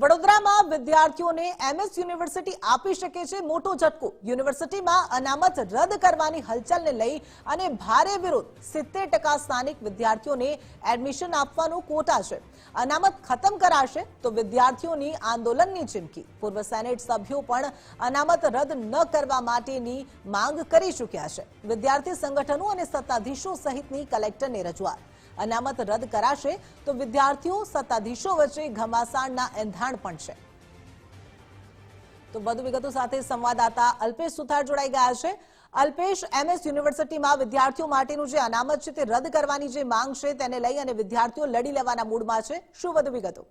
વડોદરામાં વિદ્યાર્થીઓને MS university આપી શકે છે મોટો ઝટકો. યુનિવર્સિટીમાં અનામત રદ કરવાની હલચલને લઈ અને ભારે વિરોધ. સિત્તેર ટકા સ્થાનિક વિદ્યાર્થીઓને એડમિશન આપવાનું કોટા છે. અનામત ખતમ કરાશે તો વિદ્યાર્થીઓની આંદોલનની ચીમકી. પૂર્વ સેનેટ સભ્યો પણ અનામત રદ ન કરવા માટેની માંગ કરી ચૂક્યા છે. વિદ્યાર્થી સંગઠનો અને સત્તાધીશો સહિતની કલેક્ટરને રજૂઆત. અનામત રદ કરાશે તો વિદ્યાર્થીઓ સત્તાધીશો વચ્ચે ઘમાસાણના એંધાણ પણ છે. તો વધુ વિગતો સાથે સંવાદદાતા અલ્પેશ સુથાર જોડાઈ ગયા છે. અલ્પેશ, એમએસ યુનિવર્સિટીમાં વિદ્યાર્થીઓ માટેનું જે અનામત છે તે રદ કરવાની જે માંગ છે તેને લઈ અને વિદ્યાર્થીઓ લડી લેવાના મૂડમાં છે. શું વધુ વિગતો?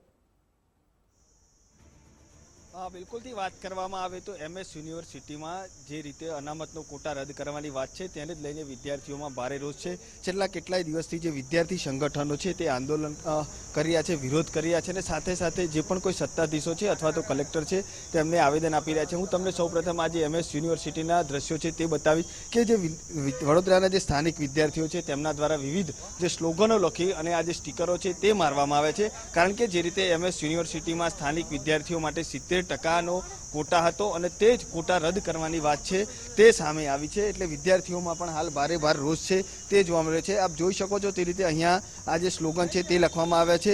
બિલકુલથી વાત કરવામાં આવે તો એમએસ યુનિવર્સિટીમાં જે રીતે અનામતનો કોટા રદ કરવાની વાત છે, તેને જ લઈને વિદ્યાર્થીઓમાં ભારે રોષ છે. છેલ્લા કેટલાય દિવસથી જે વિદ્યાર્થી સંગઠનો છે, તે આંદોલન કરી રહ્યા છે, વિરોધ કરી રહ્યા છે અને સાથે સાથે જે પણ કોઈ સત્તાધીશો છે અથવા તો કલેક્ટર છે, તેમને આવેદન આપી રહ્યા છે. હું તમને સૌપ્રથમ આજે એમએસ યુનિવર્સિટીના દ્રશ્યો છે તે બતાવીશ કે જે વડોદરાના જે સ્થાનિક વિદ્યાર્થીઓ છે, તેમના દ્વારા વિવિધ જે સ્લોગનો લખી અને આ જે સ્ટીકરો છે, તે મારવામાં આવે છે. કારણ કે જે રીતે એમએસ યુનિવર્સિટીમાં સ્થાનિક વિદ્યાર્થીઓ માટે સિત્તેર ટકાનો કોટા હતો અને તે જ કોટા રદ કરવાની વાત છે. તે સામે આવી છે એટલે વિદ્યાર્થીઓમાં પણ હાલ ભારે ભાર રોષ છે. તે જોવા મળે છે. આપ જોઈ શકો છો તે રીતે અહીંયા આ જે સ્લોગન છે તે લખવામાં આવ્યા છે.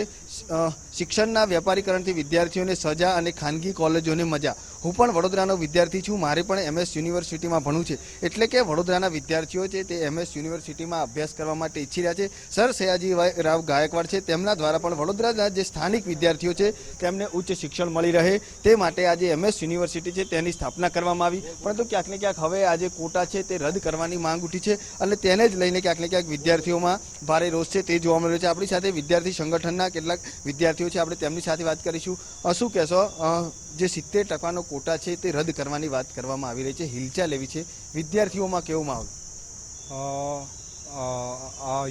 શિક્ષણના વેપારીકરણથી વિદ્યાર્થીઓને સજા અને ખાનગી કોલેજોને મજા. હું પણ વડોદરાનો વિદ્યાર્થી છું. મારે પણ એમએસ યુનિવર્સિટીમાં ભણવું છે. એટલે કે વડોદરાના વિદ્યાર્થીઓ છે તે એમએસ યુનિવર્સિટીમાં અભ્યાસ કરવા માટે ઈચ્છી રહ્યા છે. સર સયાજી રાવ ગાયકવાડ છે. તેમના દ્વારા પણ વડોદરાના જે સ્થાનિક વિદ્યાર્થીઓ છે તેમને ઉચ્ચ શિક્ષણ મળી રહે. તે માટે આજે એમએસ યુનિવર્સિટી છે તેની સ્થાપના કરવામાં આવી. પરંતુ ક્યાંક ને ક્યાંક હવે આજે કોટા છે તે રદ કરવાની માંગ ઉઠી છે અને તેને જ લઈને ક્યાંક ને ક્યાંક વિદ્યાર્થીઓમાં ભારે રોષ છે. તે જોવા મળ્યો છે. આપણી સાથે વિદ્યાર્થી સંગઠનના કેટલાક વિદ્યાર્થીઓ છે. આપણે તેમની સાથે વાત કરીશું. શું કહેશો? જે સિત્તેર ટકાનો કોટા છે તે રદ કરવાની વાત કરવામાં આવી રહી છે, હિલચાલ એવી છે. વિદ્યાર્થીઓમાં કેવો માહોલ?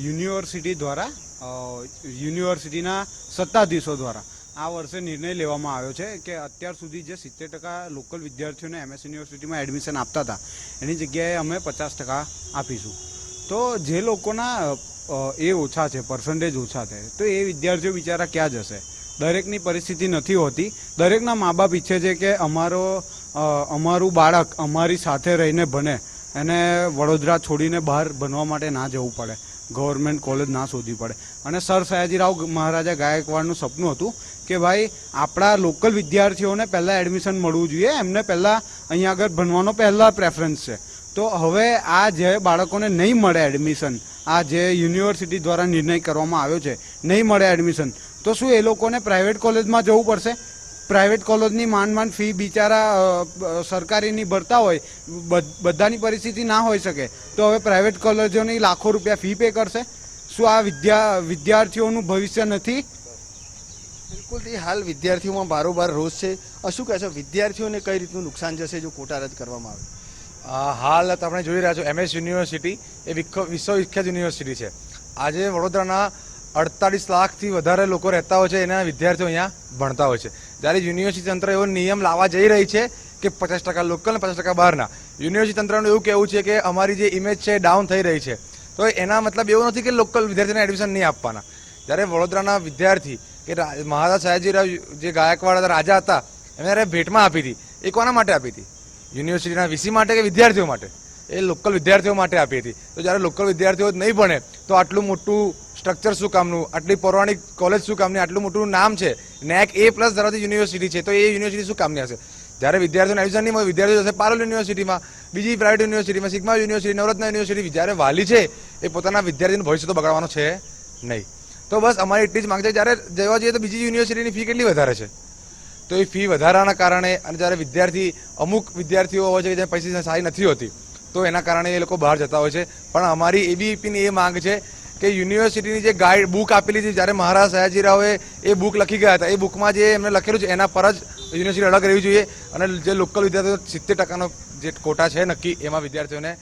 યુનિવર્સિટી દ્વારા યુનિવર્સિટીના સત્તાધીશો દ્વારા આ વર્ષે નિર્ણય લેવામાં આવ્યો છે કે અત્યાર સુધી જે સિત્તેર ટકા લોકલ વિદ્યાર્થીઓને એમએસ યુનિવર્સિટીમાં એડમિશન આપતા હતા, એની જગ્યાએ અમે પચાસ ટકા આપીશું. તો જે લોકોના એ ઓછા છે, પર્સન્ટેજ ઓછા છે, તો એ વિદ્યાર્થીઓ બિચારા ક્યાં જશે? દરેકની પરિસ્થિતિ નથી હોતી. દરેકના મા બાપ ઈચ્છે છે કે અમારો અમારું બાળક અમારી સાથે રહીને ભણે એને વડોદરા છોડીને બહાર ભણવા માટે ના જવું પડે. ગવર્મેન્ટ કોલેજ ના શોધવી પડે. અને સર સયાજીરાવ મહારાજા ગાયકવાડનું સપનું હતું કે ભાઈ, આપણા લોકલ વિદ્યાર્થીઓને પહેલાં એડમિશન મળવું જોઈએ, એમને પહેલાં અહીંયા આગળ ભણવાનો પહેલાં પ્રેફરન્સ છે. તો હવે આ જે બાળકોને નહીં મળે એડમિશન, આ જે યુનિવર્સિટી દ્વારા નિર્ણય કરવામાં આવ્યો છે, નહીં મળે એડમિશન તો શું એ લોકોને પ્રાઇવેટ કોલેજમાં જવું પડશે? પ્રાઇવેટ કોલેજની માંડ માંડ ફી બિચારા સરકારીની ભરતા હોય બધ- બધાની પરિસ્થિતિ ના હોઈ શકે. તો હવે પ્રાઇવેટ કોલેજોની લાખો રૂપિયા ફી પે કરશે? શું આ વિદ્યા વિદ્યાર્થીઓનું ભવિષ્ય નથી? બિલકુલથી હાલ વિદ્યાર્થીઓમાં બારોબાર રોષ છે. શું કહેશો વિદ્યાર્થીઓને કઈ રીતનું નુકસાન જશે જો કોટા રદ કરવામાં આવે? હાલ તમે જોઈ રહ્યા છો એમએસ યુનિવર્સિટી એ વિશ્વ વિશ્વવિખ્યાત યુનિવર્સિટી છે. આજે વડોદરાના અડતાલીસ લાખથી વધારે લોકો રહેતા હોય છે, એના વિદ્યાર્થીઓ અહીંયા ભણતા હોય છે. જ્યારે યુનિવર્સિટી તંત્ર એવો નિયમ લાવવા જઈ રહી છે કે પચાસ ટકા લોકલ અને પચાસ ટકા બહારના. યુનિવર્સિટી તંત્રનું એવું કહેવું છે કે અમારી જે ઇમેજ છે ડાઉન થઈ રહી છે. તો એના મતલબ એવું નથી કે લોકલ વિદ્યાર્થીને એડમિશન નહીં આપવાના. જ્યારે વડોદરાના વિદ્યાર્થી કે મહારાજા સયાજીરાવ જે ગાયકવાડ રાજા હતા, એમને ભેટમાં આપી હતી, એ કોના માટે આપી હતી? યુનિવર્સિટીના વીસી માટે કે વિદ્યાર્થીઓ માટે? એ લોકલ વિદ્યાર્થીઓ માટે આપી હતી. તો જ્યારે લોકલ વિદ્યાર્થીઓ જ નહીં ભણે, તો આટલું મોટું સ્ટ્રક્ચર શું કામનું? આટલી પૌરાણિક કોલેજ શું કામની? આટલું મોટું નામ છે. નેક એ પ્લસ ધરાવતી યુનિવર્સિટી છે. તો એ યુનિવર્સિટી શું કામની હશે? જ્યારે વિદ્યાર્થીઓને એડમિશન નહીં મળે, વિદ્યાર્થીઓ જશે પારોલ યુનિવર્સિટીમાં બીજી પ્રાઇવેટ યુનિવર્સિટીમાં સિગ્મા યુનિવર્સિટી નવરત્ન યુનિવર્સિટી જ્યારે વાલી છે, એ પોતાના વિદ્યાર્થીનું ભવિષ્ય તો બગાડવાનો છે નહીં. તો બસ અમારી એટલી જ માંગ છે. જ્યારે જવા જઈએ તો બીજી યુનિવર્સિટીની ફી કેટલી વધારે છે? તો એ ફી વધારાના કારણે અને જ્યારે વિદ્યાર્થી, અમુક વિદ્યાર્થીઓ હોય છે કે જ્યાં પૈસા સારી નથી હોતી, તો એના કારણે એ લોકો બહાર જતા હોય છે. પણ અમારી એબીપીની એ માંગ છે કે યુનિવર્સિટીની જે ગાઈડ બુક આપેલી છે જ્યારે મહારાજ સયાજીરાવે એ બુક લખી ગયા હતા એ બુકમાં જે એમને લખેલું છે એના પર જ યુનિવર્સિટી અલગ રહેવી જોઈએ અને જે લોકલ વિદ્યાર્થીઓ સિત્તેર ટકાનો જે કોટા છે નક્કી એમાં વિદ્યાર્થીઓને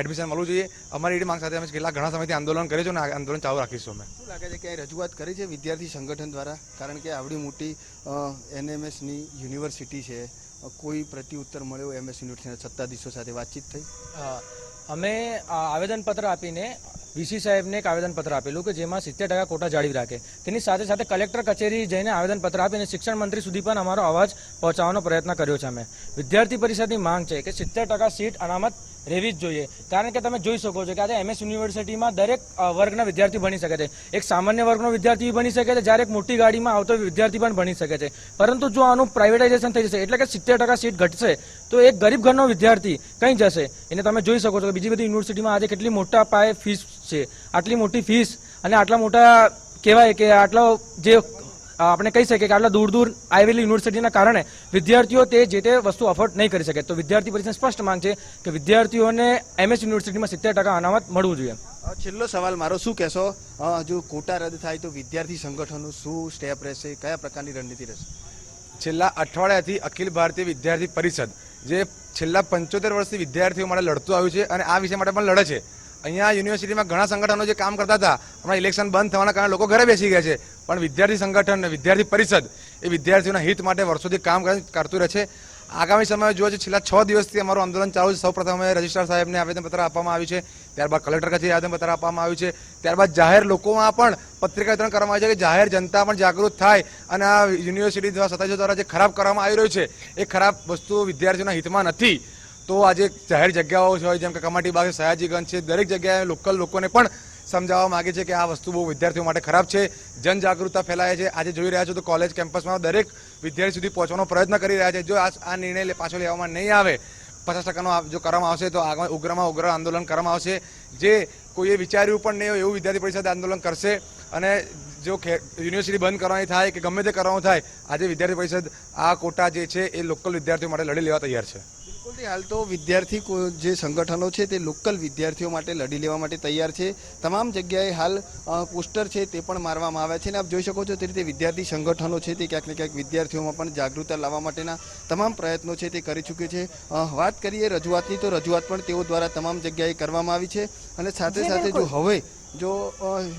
એડમિશન મળવું જોઈએ. અમારી એડી માંગ સાથે અમે કેટલા ઘણા સમયથી આંદોલન કરીએ છીએ અને આંદોલન ચાલુ રાખીશું અમે. શું લાગે છે કે રજૂઆત કરી છે વિદ્યાર્થી સંગઠન દ્વારા? કારણ કે આવડી મોટી એનએમએસની યુનિવર્સિટી છે કોઈ પ્રત્યુત્તર મળ્યો એમએસ યુનિવર્સિટીના સત્તાધીશો સાથે વાતચીત થઈ? અમે આવેદનપત્ર આપીને વીસી સાહેબને એક આવેદનપત્ર આપેલું કે જેમાં સિત્તેર ટકા કોટા જાળવી રાખે. તેની સાથે સાથે કલેક્ટર કચેરી જઈને આવેદનપત્ર આપીને શિક્ષણ મંત્રી સુધી પણ અમારો અવાજ પહોંચાડવાનો પ્રયત્ન કર્યો છે અમે. વિદ્યાર્થી પરિષદની માંગ છે કે સિત્તેર ટકા સીટ અનામત રહેવી જ જોઈએ. કારણ કે તમે જોઈ શકો છો કે આજે એમએસ યુનિવર્સિટીમાં દરેક વર્ગના વિદ્યાર્થી ભણી શકે છે. એક સામાન્ય વર્ગનો વિદ્યાર્થી બની શકે છે, જ્યારે એક મોટી ગાડીમાં આવતો વિદ્યાર્થી પણ ભણી શકે છે. પરંતુ જો આનું પ્રાઇવેટાઇઝેશન થઈ જશે, એટલે કે સિત્તેર ટકા સીટ ઘટશે, તો એક ગરીબ ઘરનો વિદ્યાર્થી કંઈ જશે? એને તમે જોઈ શકો છો કે બીજી બધી યુનિવર્સિટીમાં આજે કેટલી મોટા પાયે ફીસ છે. આટલી મોટી ફીસ અને આટલા મોટા કહેવાય કે આટલો જે આપણે કહી શકીએ કે આટલા દૂર દૂર આવેલી યુનિવર્સિટીના કારણે વિદ્યાર્થીઓ તે જે તે વસ્તુ અફોર્ડ નહીં કરી શકે. તો વિદ્યાર્થી પરિષદ સ્પષ્ટ માંગ છે કે વિદ્યાર્થીઓને એમએસ યુનિવર્સિટીમાં સિત્તેર ટકા અનામત મળવું જોઈએ. છેલ્લો સવાલ મારો શું કહેશો? જો કોટા રદ થાય તો વિદ્યાર્થી સંગઠનો શું સ્ટેપ રહેશે? કયા પ્રકારની રણનીતિ રહેશે? છેલ્લા અઠવાડિયાથી અખિલ ભારતીય વિદ્યાર્થી પરિષદ જે છેલ્લા પંચોતેર વર્ષથી વિદ્યાર્થીઓ માટે લડતું આવ્યું છે અને આ વિષય માટે પણ લડે છે અહીંયા યુનિવર્સિટીમાં ઘણા સંગઠનો જે કામ કરતા હતા, હમણાં ઇલેક્શન બંધ થવાના કારણે લોકો ઘરે બેસી ગયા છે. પણ વિદ્યાર્થી સંગઠન અને વિદ્યાર્થી પરિષદ એ વિદ્યાર્થીઓના હિત માટે વર્ષોથી કામ કરતું રહે છે. આગામી સમયમાં જોવા છે છેલ્લા છ દિવસથી અમારું આંદોલન ચાલુ છે. સૌપ્રથમ અમે રજિસ્ટ્રાર સાહેબને આવેદનપત્ર આપવામાં આવ્યું છે. ત્યારબાદ કલેક્ટર કચેરી આવેદનપત્ર આપવામાં આવ્યું છે. ત્યારબાદ જાહેર લોકોમાં પણ પત્રિકા વિતરણ કરવામાં આવ્યું છે કે જાહેર જનતા પણ જાગૃત થાય અને આ યુનિવર્સિટી દ્વારા સત્તાધીશો દ્વારા જે ખરાબ કરવામાં આવી રહ્યું છે, એ ખરાબ વસ્તુ વિદ્યાર્થીઓના હિતમાં નથી. તો આજે જાહેર જગ્યાઓ હોય જેમ કે કમાટી બાગ સયાજીગંજ છે, દરેક જગ્યાએ લોકલ લોકોને પણ સમજાવવા માગે છે કે આ વસ્તુ બહુ વિદ્યાર્થીઓ માટે ખરાબ છે. જનજાગૃતતા ફેલાય છે. આજે જોઈ રહ્યા છો તો કોલેજ કેમ્પસમાં દરેક વિદ્યાર્થી સુધી પહોંચવાનો પ્રયત્ન કરી રહ્યા છે. જો આ નિર્ણય પાછો લેવામાં નહીં આવે, પચાસ ટકાનો જો કરવામાં આવશે તો આગળ ઉગ્રમાં ઉગ્ર આંદોલન કરવામાં આવશે. જે કોઈએ વિચાર્યું પણ નહીં હોય એવું વિદ્યાર્થી પરિષદ આંદોલન કરશે. અને જો યુનિવર્સિટી બંધ કરવાની થાય કે ગમે તે કરવાનું થાય, આજે વિદ્યાર્થી પરિષદ આ કોટા જે છે એ લોકલ વિદ્યાર્થીઓ માટે લડી લેવા તૈયાર છે. બિલકુલથી હાલ તો વિદ્યાર્થી જે સંગઠનો છે તે લોકલ વિદ્યાર્થીઓ માટે લડી લેવા માટે તૈયાર છે. તમામ જગ્યાએ હાલ પોસ્ટર છે તે પણ મારવામાં આવ્યા છે અને આપ જોઈ શકો છો તે રીતે વિદ્યાર્થી સંગઠનો છે તે ક્યાંક ને ક્યાંક વિદ્યાર્થીઓમાં પણ જાગૃતતા લાવવા માટેના તમામ પ્રયત્નો છે તે કરી ચૂકે છે. વાત કરીએ રજૂઆતની તો રજૂઆત પણ તેઓ દ્વારા તમામ જગ્યાએ કરવામાં આવી છે અને સાથે સાથે જો હવે જો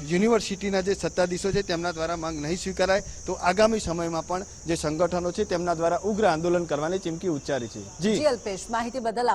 યુનિવર્સિટીના જે સત્તાધીશો છે, તેમના દ્વારા માંગ નહીં સ્વીકારાય, તો આગામી સમયમાં પણ જે સંગઠનો છે, તેમના દ્વારા ઉગ્ર આંદોલન કરવાની ચીમકી ઉચ્ચારી છે. જી. અલ્પેશ, માહિતી બદલ